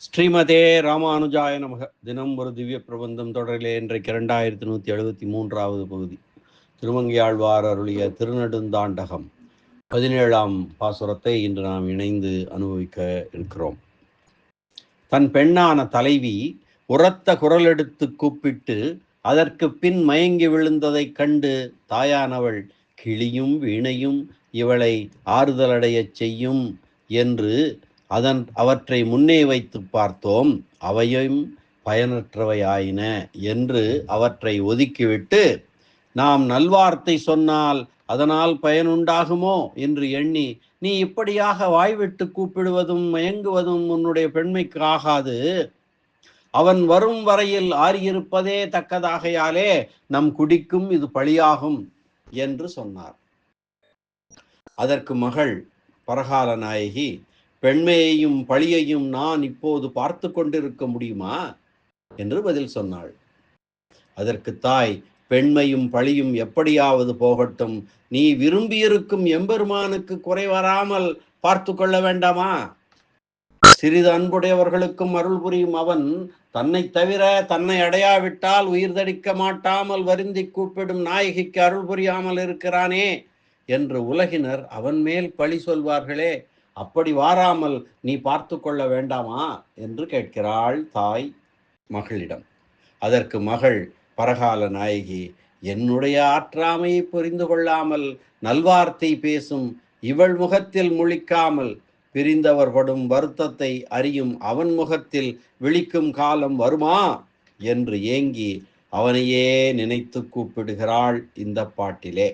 ஸ்ரீமதே ராமானுஜாய நமக. தினம் ஒரு திவ்ய பிரபந்தம் தொடரிலே இன்றைக்கு இரண்டாயிரத்தி நூற்றி எழுபத்தி மூன்றாவது பகுதி. திருமங்கையாழ்வார் அருளிய திருநெடுந்தாண்டகம் பதினேழாம் பாசுரத்தை இன்று நாம் இணைந்து அனுபவிக்க இருக்கிறோம். தன் பெண்ணான தலைவி உரத்த குரல் எடுத்து கூப்பிட்டு அதற்கு பின் மயங்கி விழுந்ததைக் கண்டு தாயானவள் கிளியும் வீணையும் இவளை ஆறுதலடையச் செய்யும் என்று அதன் அவற்றை முன்னே வைத்து பார்த்தோம். அவையும் பயனற்றவையாயின என்று அவற்றை ஒதுக்கிவிட்டு நாம் நல்வார்த்தை சொன்னால் அதனால் பயனுண்டாகுமோ? என்று எண்ணி நீ இப்படியாக வாய்விட்டு கூப்பிடுவதும் மயங்குவதும் உன்னுடைய பெண்மைக்கு ஆகாது. அவன் வரும் வரையில் ஆறியிருப்பதே தக்கதாகையாலே நம் குடிக்கும் இது பழியாகும் என்று சொன்னார். அதற்கு மகள் பரகால நாயகி பெண்மையையும் பழியையும் நான் இப்போது பார்த்து கொண்டிருக்க முடியுமா? என்று பதில் சொன்னாள். அதற்கு தாய் பெண்மையும் பழியும் எப்படியாவது போகட்டும். நீ விரும்பியிருக்கும் எம்பெருமானுக்கு குறை வராமல் பார்த்து கொள்ள வேண்டாமா? சிறிது அன்புடையவர்களுக்கும் அருள் புரியும் அவன் தன்னை தவிர தன்னை அடையாவிட்டால் உயிர் தடிக்க மாட்டாமல் வருந்தி கூப்பிடும் நாயகிக்கு அருள் புரியாமல் இருக்கிறானே என்று உலகினர் அவன் மேல் பழி சொல்வார்களே. அப்படி வாராமல் நீ பார்த்து கொள்ள வேண்டாமா? என்று கேட்கிறாள் தாய் மகளிடம். அதற்கு மகள் பரகால நாயகி என்னுடைய ஆற்றாமையை புரிந்து கொள்ளாமல் நல்வார்த்தை பேசும் இவள் முகத்தில் முழிக்காமல் பிரிந்தவர் படும் வருத்தத்தை அறியும் அவன் முகத்தில் விழிக்கும் காலம் வருமா? என்று ஏங்கி அவனையே நினைத்து கூப்பிடுகிறாள் இந்த பாட்டிலே.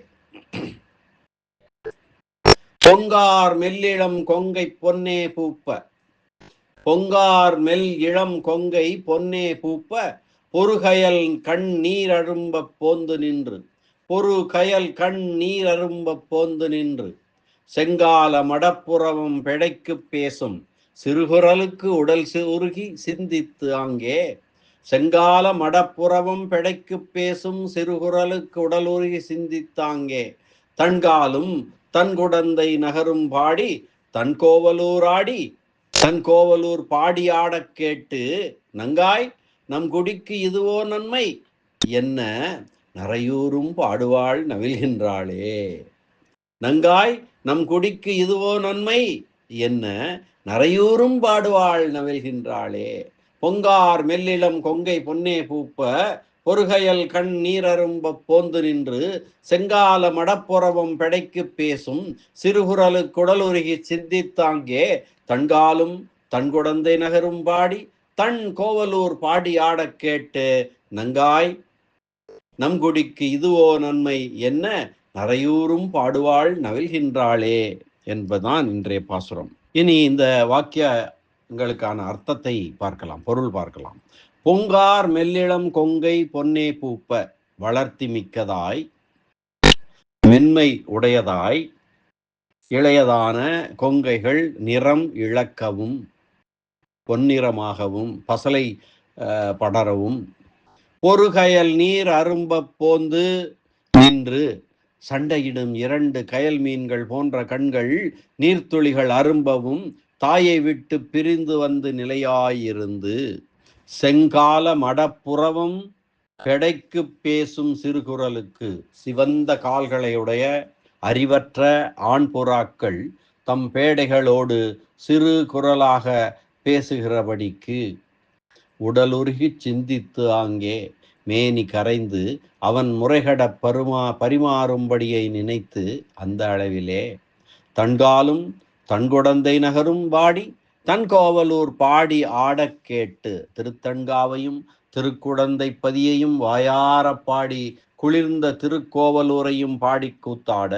பொங்கார் மெல்லிளம் கொங்கை பொன்னே பூப்ப. பொங்கார் மெல் இளம் கொங்கை பொன்னே பூப்ப. பொறுகயல் கண் நீர் அரும்ப போந்து நின்று. பொறு கயல் கண் நீர் அரும்ப போந்து நின்று. செங்கால மடப்புறவும் பிழைக்கு பேசும். சிறுகுரலுக்கு உடல் உருகி சிந்தித்து அங்கே செங்கால மடப்புறவும் பிழைக்கு பேசும். சிறுகுரலுக்கு உடல் உருகி சிந்தித்தாங்கே தன்காலும் தன் குடந்தை நகரும் பாடி தன் கோவலூர் ஆடி தன் கோவலூர் பாடி ஆடக் கேட்டு நங்காய் நம் குடிக்கு இதுவோ நன்மை? என்ன நரையூரும் பாடுவாள் நவில்கின்றாளே நங்காய் நம் குடிக்கு இதுவோ நன்மை? என்ன நரையூரும் பாடுவாள் நவில்கின்றாளே பொங்கார் மெல்லிளம் கொங்கை பொன்னே பூப்ப பொறுகையல் கண் நீரரும்ப போந்து நின்று செங்கால மடப்புறவும் பெடைக்கு பேசும் சிறுகுரலு குடலுருகி சிந்தித்தாங்கே தன்காலும் தன் குடந்தை நகரும் பாடி தன் கோவலூர் பாடி ஆடக் கேட்டு நங்காய் நம்குடிக்கு இதுவோ நன்மை என்ன? நரையூரும் பாடுவாள் நவில்கின்றாளே என்பதுதான் இன்றைய பாசுரம். இனி இந்த வாக்கியங்களுக்கான அர்த்தத்தை பார்க்கலாம் பொருள் பார்க்கலாம். பொங்கார் மெல்லிளம் கொங்கை பொன்னே பூப்ப வளர்த்தி மிக்கதாய் மென்மை உடையதாய் இளையதான கொங்கைகள் நிறம் இழக்கவும் பொன்னிறமாகவும் பசலை படரவும். பொறுகயல் நீர் அரும்ப போந்து நின்று சண்டையிடும் இரண்டு கயல் மீன்கள் போன்ற கண்கள் நீர்த்துளிகள் அரும்பவும் தாயை விட்டு பிரிந்து வந்து நிலையாயிருந்து. செங்கால மடப்புறவும் கிடைக்கு பேசும் சிறுகுரலுக்கு சிவந்த கால்களையுடைய அறிவற்ற ஆண் புறாக்கள் தம் பேடைகளோடு சிறு குரலாக பேசுகிறபடிக்கு. உடலுருகி சிந்தித்து ஆங்கே மேனி கரைந்து அவன் முறைகட பருமா பரிமாறும்படியை நினைத்து அந்த அளவிலே தன்காலும் தன்குடந்தை நகரும் வாடி தன் கோவலூர் பாடி ஆடக் கேட்டு திருத்தன்காவையும் திருக்குடந்தை பதியையும் வாயார பாடி குளிர்ந்த திருக்கோவலூரையும் பாடி கூத்தாட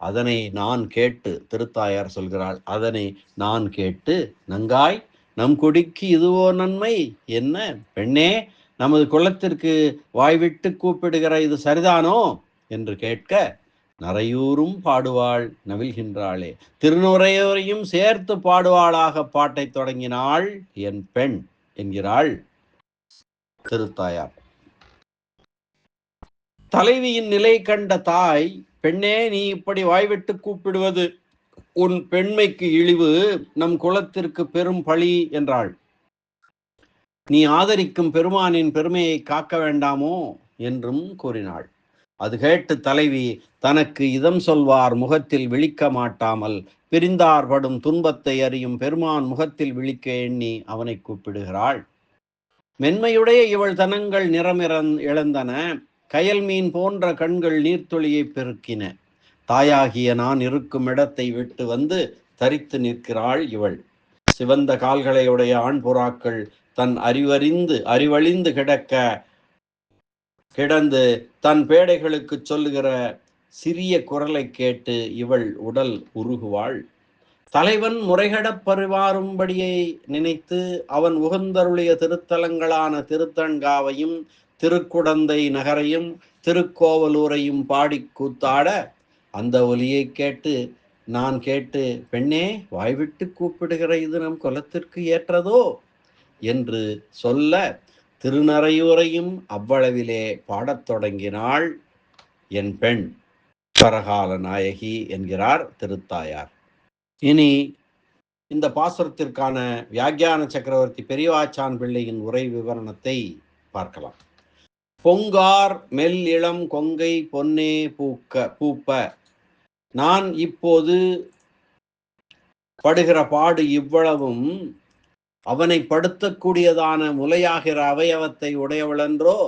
அதனை நான் கேட்டு திருத்தாயார் சொல்கிறாள் அதனை நான் கேட்டு நங்காய் நம் குடிக்கு இதுவோ நன்மை? என்ன? பெண்ணே நமது குலத்திற்கு வாய்விட்டு கூப்பிடுகிற இது சரிதானோ? என்று கேட்க நரையூரும் பாடுவாள் நவில்கின்றாளே திருநுரையோரையும் சேர்த்து பாடுவாளாக பாட்டை தொடங்கினாள் என் பெண் என்கிறாள் திருத்தாயார். தலைவியின் நிலை கண்ட தாய் பெண்ணே நீ இப்படி வாய்விட்டு கூப்பிடுவது உன் பெண்மைக்கு இழிவு நம் குலத்திற்கு பெரும் பழி என்றாள். நீ ஆதரிக்கும் பெருமானின் பெருமையை காக்க வேண்டாமோ? என்றும் கூறினாள். அது கேட்டு தலைவி தனக்கு இதம் சொல்வார் முகத்தில் விழிக்க மாட்டாமல். பிரிந்தார் படும் துன்பத்தை அறியும் பெருமான் முகத்தில் விழிக்க எண்ணி அவனை கூப்பிடுகிறாள். மென்மையுடைய இவள் தனங்கள் நிறமிறந் இழந்தன கயல் மீன் போன்ற கண்கள் நீர்த்தொழியை பெருக்கின. தாயாகிய நான் இருக்கும் இடத்தை விட்டு வந்து தரித்து நிற்கிறாள் இவள். சிவந்த கால்களையுடைய ஆண் புறாக்கள் தன் அறிவறிந்து அறிவழிந்து கிடக்க கிடந்து தன் பேடைகளுக்கு சொல்லுகிற சிறிய குரலை கேட்டு இவள் உடல் உருகுவாள். தலைவன் முறைகடப் பரிவாரும்படியை நினைத்து அவன் உகந்தருளிய திருத்தலங்களான திருத்தன்காவையும் திருக்குடந்தை நகரையும் திருக்கோவலூரையும் பாடி கூத்தாட அந்த ஒலியை கேட்டு நான் கேட்டு பெண்ணே வாய்விட்டு கூப்பிடுகிற இது நம் குலத்திற்கு ஏற்றதோ? என்று சொல்ல திருநறையூரையும் அவ்வளவிலே பாடத் தொடங்கினாள் என் பெண். பரகால நாயகி என்கிறார் திருத்தாயார். இனி இந்த பாசுரத்திற்கான வியாக்கியான சக்கரவர்த்தி பெரியவாச்சான் பிள்ளையின் உரை விவரணத்தை பார்க்கலாம். பொங்கார் மெல் இளம் கொங்கை பொன்னே பூக்க பூப்ப நான் இப்போது படுகிற பாடு இவ்வளவும் அவனை படுத்தக்கூடியதான முலையாகிற அவயவத்தை உடையவளென்றோ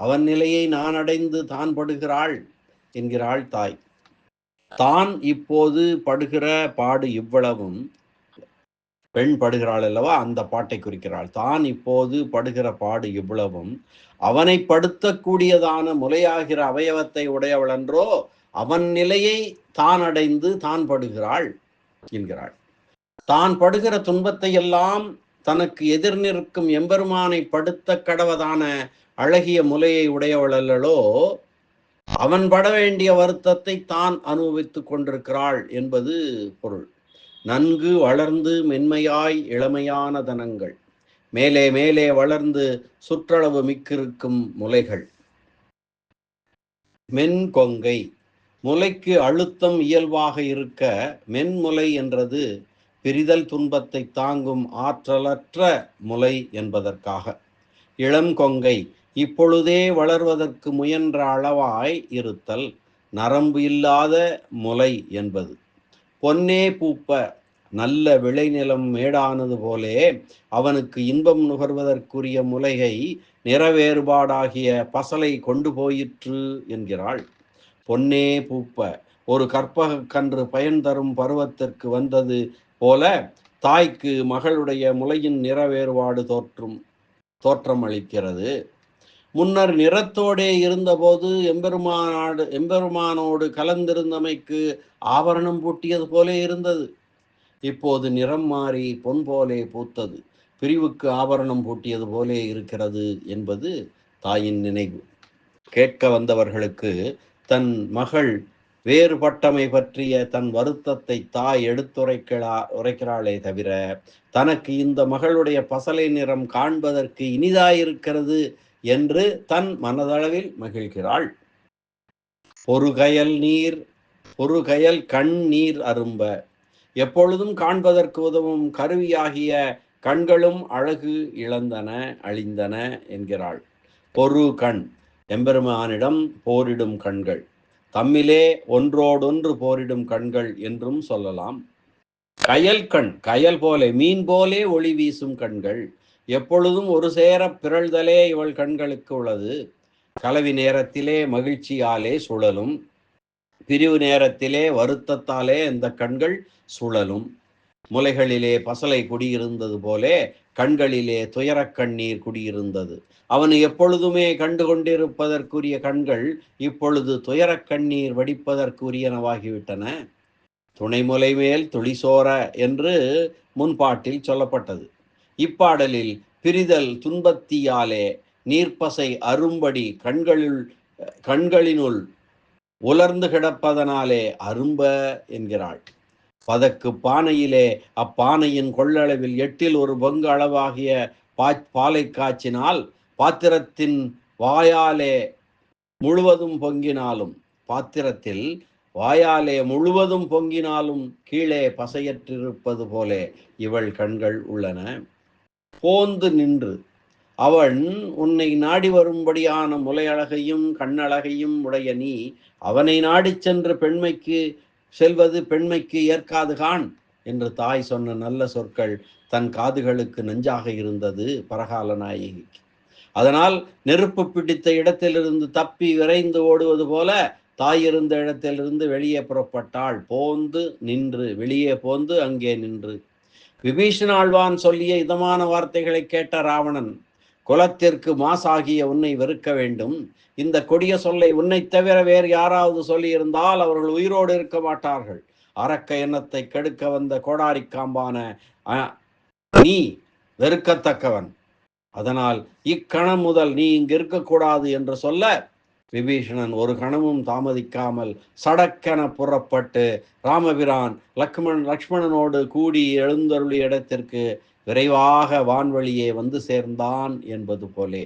அவன் நிலையை நான் அடைந்து தான் படுகிறாள் என்கிறாள் தாய். தான் இப்போது படுகிற பாடு இவ்வளவும் பெண் படுகிறாள் அல்லவா? அந்த பாட்டை குறிக்கிறாள். தான் இப்போது படுகிற பாடு இவ்வளவும் அவனை படுத்தக்கூடியதான முலையாகிற அவயவத்தை உடையவளென்றோ அவன் நிலையை தான் அடைந்து தான் படுகிறாள் என்கிறாள். தான் படுகிற துன்பத்தை எல்லாம் தனக்கு எதிர் நிற்கும் எம்பெருமானை படுத்த கடவதான அழகிய முலையை உடையவளல்லோ அவன் பட வேண்டிய வருத்தத்தை தான் அனுபவித்துக் கொண்டிருக்கிறாள் என்பது பொருள். நன்கு வளர்ந்து மென்மையாய் இளமையான தனங்கள். மேலே மேலே வளர்ந்து சுற்றளவு மிக்கிருக்கும் முலைகள். மென் கொங்கை. முலைக்கு அழுத்தம் இயல்பாக இருக்க மென்முலை என்றது பிரிதல் துன்பத்தை தாங்கும் ஆற்றலற்ற முலை என்பதற்காக. இளம் கொங்கை இப்பொழுதே வளர்வதற்கு முயன்ற அளவாய் இருத்தல் நரம்பு இல்லாத முலை என்பது. பொன்னே பூப்ப நல்ல விளைநிலம் மேடானது போலே அவனுக்கு இன்பம் நுகர்வதற்குரிய முலைகை நிறவேறுபாடாகிய பசலை கொண்டு போயிற்று என்கிறாள். பொன்னே பூப்ப ஒரு கற்பக கன்று பயன் தரும் பருவத்திற்கு வந்தது போல தாய்க்கு மகளுடைய முலையின் நிற வேறுபாடு தோற்றும் தோற்றம் அளிக்கிறது முன்னர் நிறத்தோடே இருந்தபோது எம்பெருமானாடு எம்பெருமானோடு கலந்திருந்தமைக்கு ஆபரணம் பூட்டியது போலே இருந்தது. இப்போது நிறம் மாறி பொன் போலே பூத்தது. பிரிவுக்கு ஆபரணம் பூட்டியது போலே இருக்கிறது என்பது தாயின் நினைவு. கேட்க வந்தவர்களுக்கு தன் மகள் வேறுபட்டமை பற்றிய தன் வருத்தத்தை தாய் எடுத்துரைக்கிறா உரைக்கிறாளே தவிர தனக்கு இந்த மகளுடைய பசலை நிறம் காண்பதற்கு இனிதாயிருக்கிறது என்று தன் மனதளவில் மகிழ்கிறாள். பொறுகயல் நீர் பொறுகயல் கண் நீர் அரும்ப எப்பொழுதும் காண்பதற்கு உதவும் கருவியாகிய கண்களும் அழகு இழந்தன அழிந்தன என்கிறாள். பொறு கண் எம்பெருமானிடம் போரிடும் கண்கள். தம்மிலே ஒன்றோடொன்று போரிடும் கண்கள் என்றும் சொல்லலாம். கயல் கண் கயல் போலே மீன் போலே ஒளி வீசும் கண்கள். எப்பொழுதும் ஒரு சேர பிறழ்தலே இவள் கண்களுக்கு உள்ளது. கலவி நேரத்திலே மகிழ்ச்சியாலே சுழலும். பிரிவு நேரத்திலே வருத்தத்தாலே இந்த கண்கள் சுழலும். முலைகளிலே பசலை குடியிருந்தது போலே கண்களிலே துயரக் கண்ணீர் குடியிருந்தது. அவன் எப்பொழுதுமே கண்டு கொண்டிருப்பதற்குரிய கண்கள் இப்பொழுது துயரக் கண்ணீர் வடிப்பதற்குரியனவாகிவிட்டன. துணைமுலை மேல் துளிசோர என்று முன்பாட்டில் சொல்லப்பட்டது. இப்பாடலில் பிரிதல் துன்பத்தியாலே நீர்ப்பசை அரும்படி கண்களில் கண்களினுள் உலர்ந்து கிடப்பதனாலே அரும்ப என்கிறாள். பதக்கு பானையிலே அப்பானையின் கொள்ளளவில் எட்டில் ஒரு பங்கு அளவாகிய பா பாலை காய்ச்சினால் பாத்திரத்தின் வாயாலே முழுவதும் பொங்கினாலும் பாத்திரத்தில் வாயாலே முழுவதும் பொங்கினாலும் கீழே பசையற்றிருப்பது போலே இவள் கண்கள் உள்ளன. போந்து நின்று அவன் உன்னை நாடி வரும்படியான முலையழகையும் கண்ணழகையும் உடைய நீ அவனை நாடிச் சென்று பெண்மைக்கு செல்வது பெண்மைக்கு ஏற்காது கான் என்று தாய் சொன்ன நல்ல சொற்கள் தன் காதுகளுக்கு நஞ்சாக இருந்தது பரகால நாயகிக்கு. அதனால் நெருப்பு பிடித்த இடத்திலிருந்து தப்பி விரைந்து ஓடுவது போல தாய் இருந்த இடத்திலிருந்து வெளியே புறப்பட்டாள். போந்து நின்று வெளியே போந்து அங்கே நின்று. விபீஷன் ஆழ்வான் சொல்லிய இதமான வார்த்தைகளை கேட்ட ராவணன் குலத்திற்கு மாசாகிய உன்னை வெறுக்க வேண்டும். இந்த கொடிய சொல்லை உன்னை தவிர வேறு யாராவது சொல்லியிருந்தால் அவர்கள் உயிரோடு இருக்க மாட்டார்கள். அரக்க எண்ணத்தை கெடுக்க வந்த கோடாரி காம்பான நீ வெறுக்கத்தக்கவன். அதனால் இக்கணம் முதல் நீ இங்கு இருக்கக்கூடாது என்று சொல்ல விபீஷணன் ஒரு கணமும் தாமதிக்காமல் சடக்கென புறப்பட்டு ராமபிரான் லக்ஷ்மண் லக்ஷ்மணனோடு கூடி எழுந்தருளிய இடத்திற்கு விரைவாக வான்வழியே வந்து சேர்ந்தான் என்பது போலே.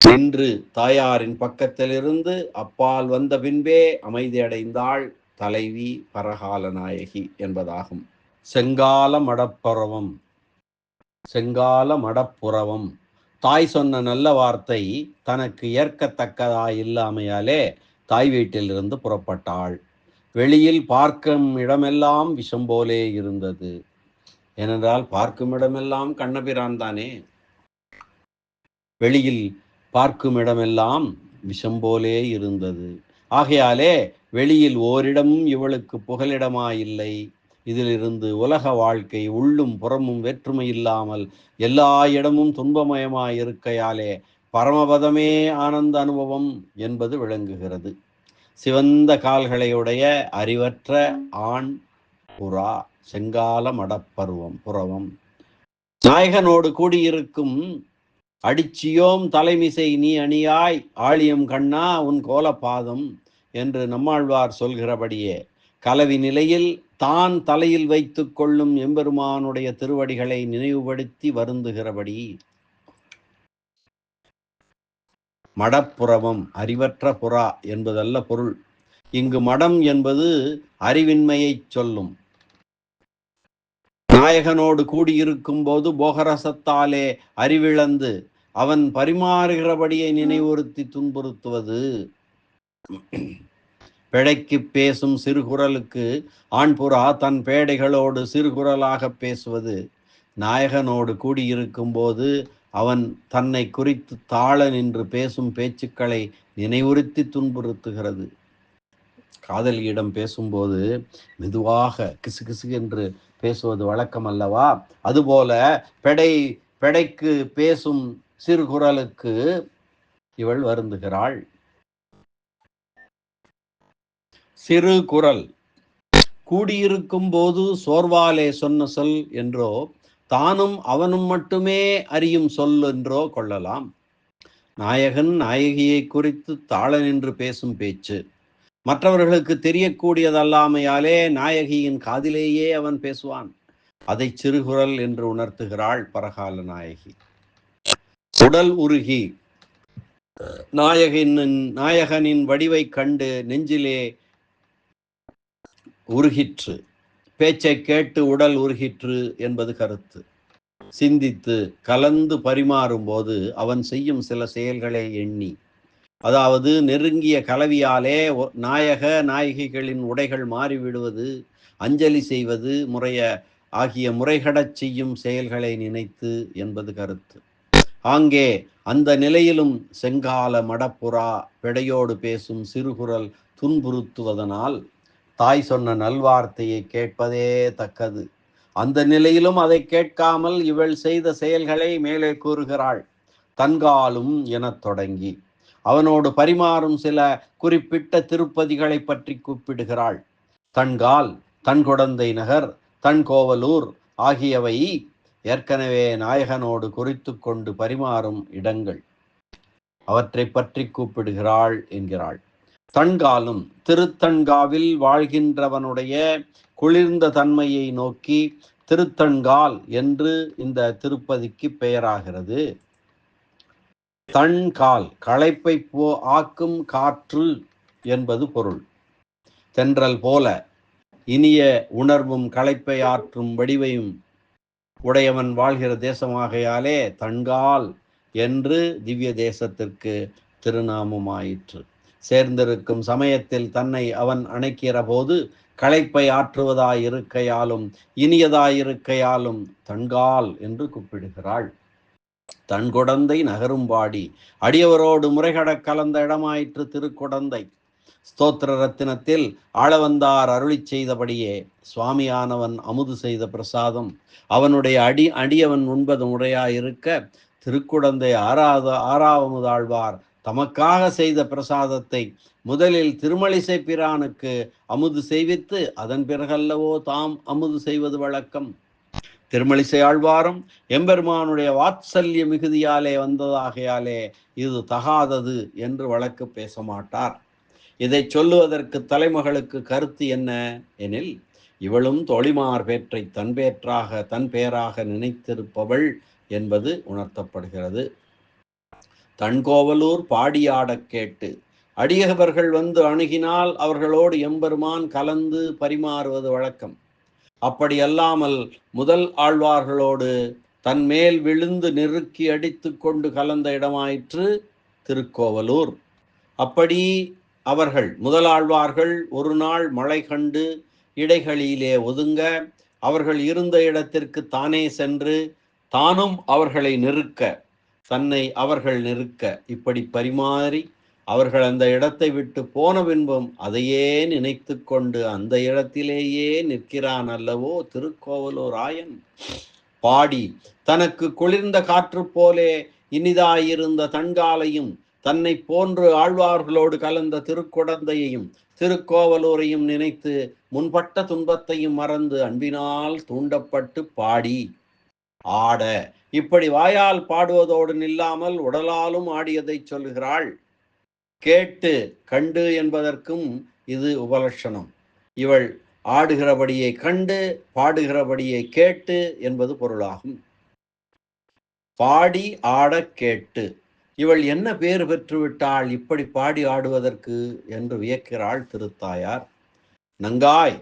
இன்று தாயாரின் பக்கத்திலிருந்து அப்பால் வந்த பின்பே அமைதியடைந்தாள் தலைவி பரகால நாயகி என்பதாகும். செங்கால மடப்புறவம் செங்கால மடப்புறவம். தாய் சொன்ன நல்ல வார்த்தை தனக்கு ஏற்கத்தக்கதா இல்லாமையாலே தாய் வீட்டிலிருந்து புறப்பட்டாள். வெளியில் பார்க்கும் இடமெல்லாம் விஷம் போலே இருந்தது. ஏனென்றால் பார்க்கும் இடமெல்லாம் கண்ணபிரான் தானே வெளியில் பார்க்கும் இடமெல்லாம் விஷம் போலே இருந்தது. ஆகையாலே வெளியில் ஓரிடமும் இவளுக்கு புகலிடமாயில்லை. இதிலிருந்து உலக வாழ்க்கை உள்ளும் புறமும் வேற்றுமை இல்லாமல் எல்லா இடமும் துன்பமயமாய் இருக்கையாலே பரமபதமே ஆனந்த அனுபவம் என்பது விளங்குகிறது. சிவந்த கால்களையுடைய அறிவற்ற ஆண் புறா. செங்கால மடப்பருவம் புறவம். நாயகனோடு கூடியிருக்கும் அடிச்சியோம் தலைமிசை நீ அணியாய் ஆழியம் கண்ணா உன் கோலபாதம் என்று நம்மாழ்வார் சொல்கிறபடியே கலவி நிலையில் தான் தலையில் வைத்துக் கொள்ளும் எம்பெருமானுடைய திருவடிகளை நினைவுபடுத்தி வருந்துகிறபடி. மடப்புறவம் அறிவற்ற புறா என்பதல்ல பொருள். இங்கு மடம் என்பது அறிவின்மையைச் சொல்லும். நாயகனோடு கூடியிருக்கும் போது போகரசத்தாலே அறிவிழந்து அவன் பரிமாறுகிறபடியை நினைவுறுத்தி துன்புறுத்துவது. பிழைக்கு பேசும் சிறுகுரலுக்கு ஆண்புறா தன் பேடைகளோடு சிறுகுரலாக பேசுவது. நாயகனோடு கூடியிருக்கும் போது அவன் தன்னை குறித்து தாழ நின்று பேசும் பேச்சுக்களை நினைவுறுத்தி துன்புறுத்துகிறது. காதலியிடம் பேசும்போது மெதுவாக கிசு கிசு என்று பேசுவது வழக்கம் அல்லவா? அதுபோல பெடை பெடைக்கு பேசும் சிறுகுரலுக்கு இவள் வருந்துகிறாள். சிறு குரல் கூடியிருக்கும் போது சோர்வாலே சொன்ன சொல் என்றோ தானும் அவனும் மட்டுமே அறியும் சொல் என்றோ கொள்ளலாம். நாயகன் நாயகியை குறித்து தாழ நின்று பேசும் பேச்சு. மற்றவர்களுக்கு தெரியக்கூடியதல்லாமையாலே நாயகியின் காதிலேயே அவன் பேசுவான். அதை சிறுகுரல் என்று உணர்த்துகிறாள் பரகால நாயகி. உடல் உருகி. நாயகனின் நாயகனின் வடிவை கண்டு நெஞ்சிலே உருகிற்று. பேச்சை கேட்டு உடல் உருகிற்று என்பது கருத்து. சிந்தித்து கலந்து பரிமாறும் போது அவன் செய்யும் சில செயல்களை எண்ணி. அதாவது நெருங்கிய கலவியாலே நாயக நாயகிகளின் உடைகள் மாறிவிடுவது அஞ்சலி செய்வது முறைய ஆகிய முறைகடச் செய்யும் செயல்களை நினைத்து என்பது கருத்து. ஆங்கே அந்த நிலையிலும் செங்கால மடப்புறா பெடையோடு பேசும் சிறுகுரல் துன்புறுத்துவதனால் தாய் சொன்ன நல்வார்த்தையை கேட்பதே தக்கது. அந்த நிலையிலும் அதை கேட்காமல் இவள் செய்த செயல்களை மேலே கூறுகிறாள் தன்காலும் எனத் தொடங்கி. அவனோடு பரிமாறும் சில குறிப்பிட்ட திருப்பதிகளை பற்றி கூப்பிடுகிறாள். தன்கால் தன் குடந்தை நகர் தன் கோவலூர் ஆகியவை ஏற்கனவே நாயகனோடு குறித்து கொண்டு பரிமாறும் இடங்கள். அவற்றை பற்றி கூப்பிடுகிறாள் என்கிறாள். தன்காலும் திருத்தன்காவில் வாழ்கின்றவனுடைய குளிர்ந்த தன்மையை நோக்கி திருத்தன்கால் என்று இந்த திருப்பதிக்கு பெயராகிறது. தன் கால் களைப்பை போ ஆக்கும் காற்று என்பது பொருள். தென்றல் போல இனிய உணர்வும் களைப்பை ஆற்றும் வடிவையும் உடையவன் வாழ்கிற தேசமாகையாலே தன்கால் என்று திவ்ய தேசத்திற்கு திருநாமமாயிற்று. சேர்ந்திருக்கும் சமயத்தில் தன்னை அவன் அணைக்கிற போது களைப்பை ஆற்றுவதாயிருக்கையாலும் இனியதாயிருக்கையாலும் தன்கால் என்று கூப்பிடுகிறாள். தன் குடந்தை நகரும்பாடி அடியவரோடு முறைகட கலந்த இடமாயிற்று திருக்குடந்தை. ஸ்தோத்திர ரத்தினத்தில் ஆளவந்தார் அருளி செய்தபடியே சுவாமியானவன் அமுது செய்த பிரசாதம். அவனுடைய அடி அடியவன் உண்பது முறையாயிருக்க திருக்குடந்தை ஆறாத ஆறாவமுதாழ்வார் தமக்காக செய்த பிரசாதத்தை முதலில் திருமலிசை பிரானுக்கு அமுது செய்வித்து அதன் பிறகல்லவோ தாம் அமுது செய்வது வழக்கம். திருமலிசை ஆழ்வாரும் எம்பெருமானுடைய வாத்சல்ய மிகுதியாலே வந்ததாகையாலே இது தகாதது என்று வழக்கு பேச மாட்டார். இதை சொல்லுவதற்கு தலைமகளுக்கு கருத்து என்ன? எனில் இவளும் தொழிமார் பேற்றை தன் பேற்றாக தன் பேராக நினைத்திருப்பவள் என்பது உணர்த்தப்படுகிறது. தன்கோவலூர் பாடியாடக் கேட்டு அடியவர்கள் வந்து அணுகினால் அவர்களோடு எம்பெருமான் கலந்து பரிமாறுவது வழக்கம். அப்படி அல்லாமல் முதல் ஆழ்வார்களோடு தன்மேல் விழுந்து நெருக்கி அடித்து கொண்டு கலந்த இடமாயிற்று திருக்கோவலூர். அப்படி அவர்கள் முதலாழ்வார்கள் ஒரு நாள் மழை கண்டு இடைகளிலே ஒதுங்க அவர்கள் இருந்த இடத்திற்கு தானே சென்று தானும் அவர்களை நெருக்க தன்னை அவர்கள் நெருக்க இப்படி பரிமாறி அவர்கள் அந்த இடத்தை விட்டு போன பின்பும் அதையே நினைத்து கொண்டு அந்த இடத்திலேயே நிற்கிறான் அல்லவோ திருக்கோவலூர் ஆயன். பாடி தனக்கு குளிர்ந்த காற்று போலே இனிதாயிருந்த தன்காலையும் தன்னை போன்று ஆழ்வார்களோடு கலந்த திருக்குடந்தையையும் திருக்கோவலூரையும் நினைத்து முன்பட்ட துன்பத்தையும் மறந்து அன்பினால் தூண்டப்பட்டு பாடி. ஆட இப்படி வாயால் பாடுவதோடு நில்லாமல் உடலாலும் ஆடியதை சொல்கிறாள். கேட்டு கண்டு என்பதற்கும் இது உபலட்சணம். இவள் ஆடுகிறபடியை கண்டு பாடுகிறபடியை கேட்டு என்பது பொருளாகும். பாடி ஆட கேட்டு. இவள் என்ன பேர் பெற்றுவிட்டாள் இப்படி பாடி ஆடுவதற்கு என்று வியக்கிறாள் திருத்தாயார். நங்காய்.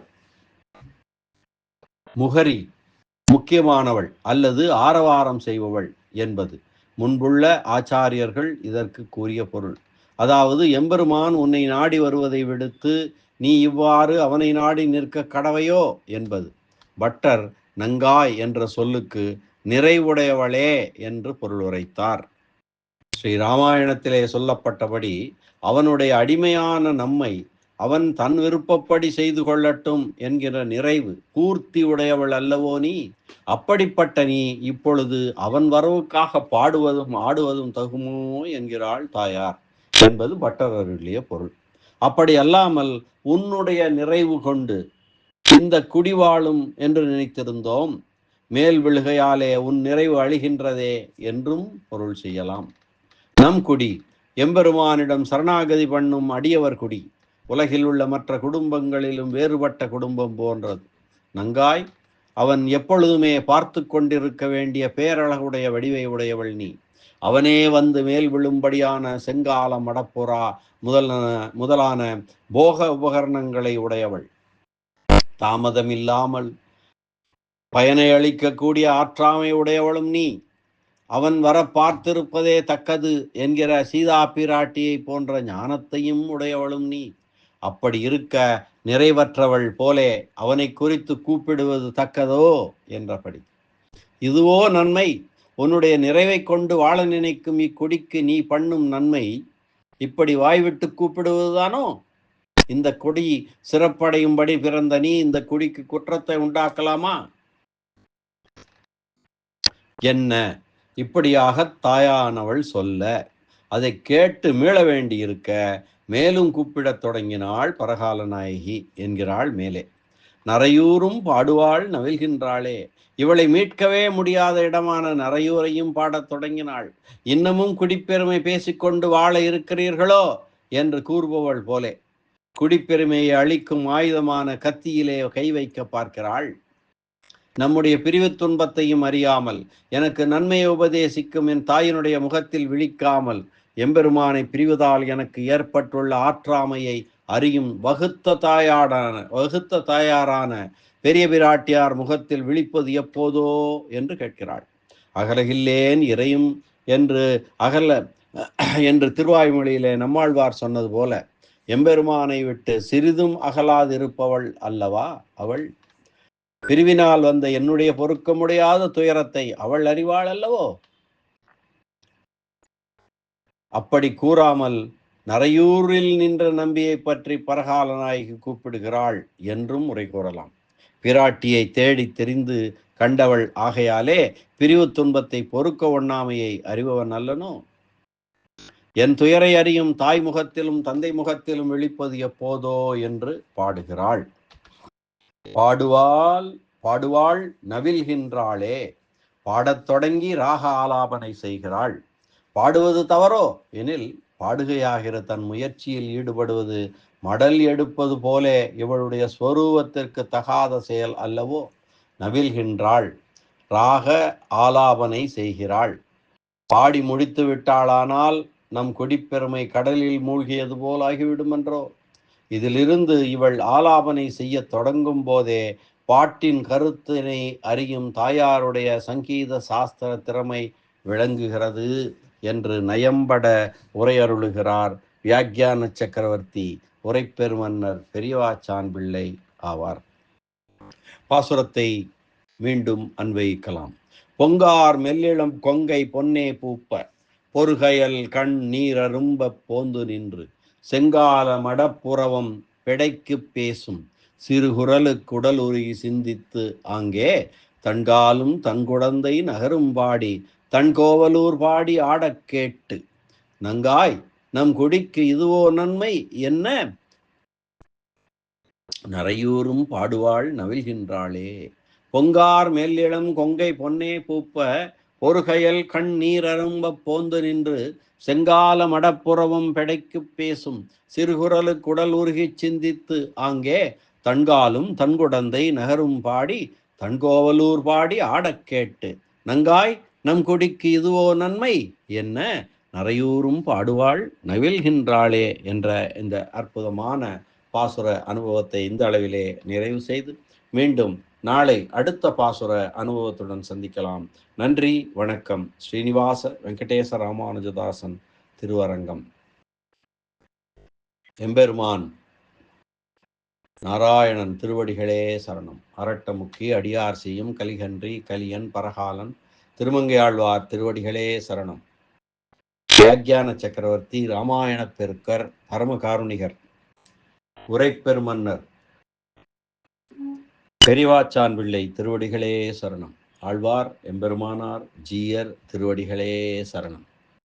முகரி. முக்கியமானவள் அல்லது ஆரவாரம் செய்பவள் என்பது. முன்புள்ள ஆச்சாரியர்கள் இதற்கு கூறிய பொருள். அதாவது எம்பெருமான் உன்னை நாடி வருவதை விடுத்து நீ இவ்வாறு அவனை நாடி நிற்க கடவையோ? என்பது. பட்டர் நங்காய் என்ற சொல்லுக்கு நிறைவுடையவளே என்று பொருள் உரைத்தார். ஸ்ரீ ராமாயணத்திலே சொல்லப்பட்டபடி அவனுடைய அடிமையான நம்மை அவன் தன் விருப்பப்படி செய்து கொள்ளட்டும் என்கிற நிறைவு பூர்த்தி உடையவள் அல்லவோ நீ? அப்படிப்பட்ட நீ இப்பொழுது அவன் வரவுக்காக பாடுவதும் ஆடுவதும் தகுமோ? என்கிறாள் தாயார். என்பது பட்டரருடைய பொருள். அப்படி அல்லாமல் உன்னுடைய நிறைவு கொண்டு இந்த குடிவாழும் என்று நினைத்திருந்தோம் மேல் விழுகையாலே உன் நிறைவு அழிகின்றதே என்றும் பொருள் செய்யலாம். நம் குடி எம்பெருமானிடம் சரணாகதி பண்ணும் அடியவர் குடி உலகில் உள்ள மற்ற குடும்பங்களிலும் வேறுபட்ட குடும்பம் போன்றது. நங்காய் அவன் எப்பொழுதுமே பார்த்து கொண்டிருக்க வேண்டிய பேரழகுடைய வடிவை உடையவள் நீ. அவனே வந்து மேல் விழும்படியான செங்கால மடப்புறா முதல் முதலான போக உபகரணங்களை உடையவள். தாமதம் இல்லாமல் பயனை அளிக்கக்கூடிய ஆற்றாமை உடையவளும் நீ. அவன் வர பார்த்திருப்பதே தக்கது என்கிற சீதா பிராட்டியை போன்ற ஞானத்தையும் உடையவளும் நீ. அப்படி இருக்க நிறைவற்றவள் போலே அவனை குறித்து கூப்பிடுவது தக்கதோ? என்றபடி. இதுவோ நன்மை. உன்னுடைய நிறைவை கொண்டு வாழ நினைக்கும் இக்கொடிக்கு நீ பண்ணும் நன்மை இப்படி வாய்விட்டு கூப்பிடுவதுதானோ? இந்த கொடி சிறப்படையும்படி பிறந்த நீ இந்த கொடிக்கு குற்றத்தை உண்டாக்கலாமா? என்ன? இப்படியாக தாயானவள் சொல்ல அதை கேட்டு மீள வேண்டியிருக்க மேலும் கூப்பிடத் தொடங்கினாள் பரகால நாயகி என்கிறாள் மேலே. நரையூரும் பாடுவாள் நவில்கின்றாளே இவளை மீட்கவே முடியாத இடமான நரையூரையும் பாடத் தொடங்கினாள். இன்னமும் குடிப்பெருமை பேசிக்கொண்டு வாழ இருக்கிறீர்களோ? என்று கூறுபவள் போலே. குடிப்பெருமையை அளிக்கும் ஆயுதமான கத்தியிலே கை வைக்க பார்க்கிறாள். நம்முடைய பிரிவு துன்பத்தையும் அறியாமல் எனக்கு நன்மையை உபதேசிக்கும் என் தாயினுடைய முகத்தில் விழிக்காமல் எம்பெருமானை பிரிவதால் எனக்கு ஏற்பட்டுள்ள ஆற்றாமையை அறியும் வகுத்த தாயாடான வகுத்த தாயாரான பெரிய பிராட்டியார் முகத்தில் விழிப்பது எப்போதோ என்று கேட்கிறாள். அகலகில்லேன் இறையும் என்று அகல என்று திருவாய்மொழியிலே நம்மாழ்வார் சொன்னது போல எம்பெருமானை விட்டு சிறிதும் அகலாதிருப்பவள் அல்லவா அவள்? பிரிவினால் வந்த என்னுடைய பொறுக்க முடியாத துயரத்தை அவள் அறிவாள் அல்லவோ? அப்படி கூறாமல் நரையூரில் நின்ற நம்பியை பற்றி பரகாலநாயகி கூப்பிடுகிறாள் என்றும் உரை கூறலாம். பிராட்டியை தேடி தெரிந்து கண்டவள் ஆகையாலே பிரிவு துன்பத்தை பொறுக்க ஒண்ணாமையை அறிபவன் அல்லனோ? என் துயரை அறியும் தாய் முகத்திலும் தந்தை முகத்திலும் விழிப்பது எப்போதோ என்று பாடுகிறாள். பாடுவாள் பாடுவாள் நவில்கின்றாளே பாடத் தொடங்கி ராக ஆலாபனை செய்கிறாள். பாடுவது தவறோ? எனில் பாடுகையாகிற தன் முயற்சியில் ஈடுபடுவது மடல் எடுப்பது போலே இவளுடைய ஸ்வரூபத்திற்கு தகாத செயல் அல்லவோ? நவில்கின்றாள் ராக ஆலாபனை செய்கிறாள். பாடி முடித்து விட்டாளானால் நம் குடிப்பெருமை கடலில் மூழ்கியது போல் ஆகிவிடுமென்றோ? இதிலிருந்து இவள் ஆலாபனை செய்ய தொடங்கும் போதே பாட்டின் கருத்தினை அறியும் தாயாருடைய சங்கீத சாஸ்திர திறமை விளங்குகிறது. என்று நயம்பட உரையருளுகிறார் வியாக்கியான சக்கரவர்த்தி உரைப்பெருமன்னர் பெரியவாச்சான் பிள்ளை ஆவார். பாசுரத்தை மீண்டும் அன்வயிக்கலாம். பொங்கார் மெல்லிளம் கொங்கை பொன்னே பூப்ப பொறுகையல் கண் நீரரும்ப போந்து நின்று செங்கால மடப்புறவம் பிடைக்கு பேசும் சிறுகுரலு குடல் உருகி சிந்தித்து ஆங்கே தன்காலும் தன் குழந்தை நகரும்பாடி தன் கோவலூர் பாடி ஆடக் கேட்டு நங்காய் நம் குடிக்கு இதுவோ நன்மை என்ன? நரையூரும் பாடுவாள் நவிழ்கின்றாளே. பொங்கார் மெல்லிளம் கொங்கை பொன்னே பூப்ப பொறுகையல் கண் நீரரும்ப போந்து நின்று செங்கால மடப்புறவும் பெடைக்கு பேசும் சிறுகுரலு குடல் உருகிச் சிந்தித்து ஆங்கே தன்காலும் தன்குடந்தை நகரும் பாடி தன்கோவலூர் பாடி ஆடக் கேட்டு நங்காய் நம் கொடிக்கு இதுவோ நன்மை? என்ன? நிறையூரும் பாடுவாள் நவில்கின்றாளே என்ற இந்த அற்புதமான பாசுர அனுபவத்தை இந்த அளவிலே நிறைவு செய்து மீண்டும் நாளை அடுத்த பாசுர அனுபவத்துடன் சந்திக்கலாம். நன்றி வணக்கம். ஸ்ரீனிவாச வெங்கடேச ராமானுஜதாசன் திருவரங்கம். எம்பெருமான் நாராயணன் திருவடிகளே சரணம். அரட்டமுக்கி அடியார் செய்யும் கலிகன்றி கலியன் பரகாலன் திருமங்கையாழ்வார் திருவடிகளே சரணம். வியாக்கியான சக்கரவர்த்தி ராமாயண பெருக்கர் பரமகாருணிகர் உரைப்பெருமன்னர். பெரிவாச்சான் பிள்ளை திருவடிகளே சரணம். ஆழ்வார் எம்பெருமானார் ஜீயர் திருவடிகளே சரணம்.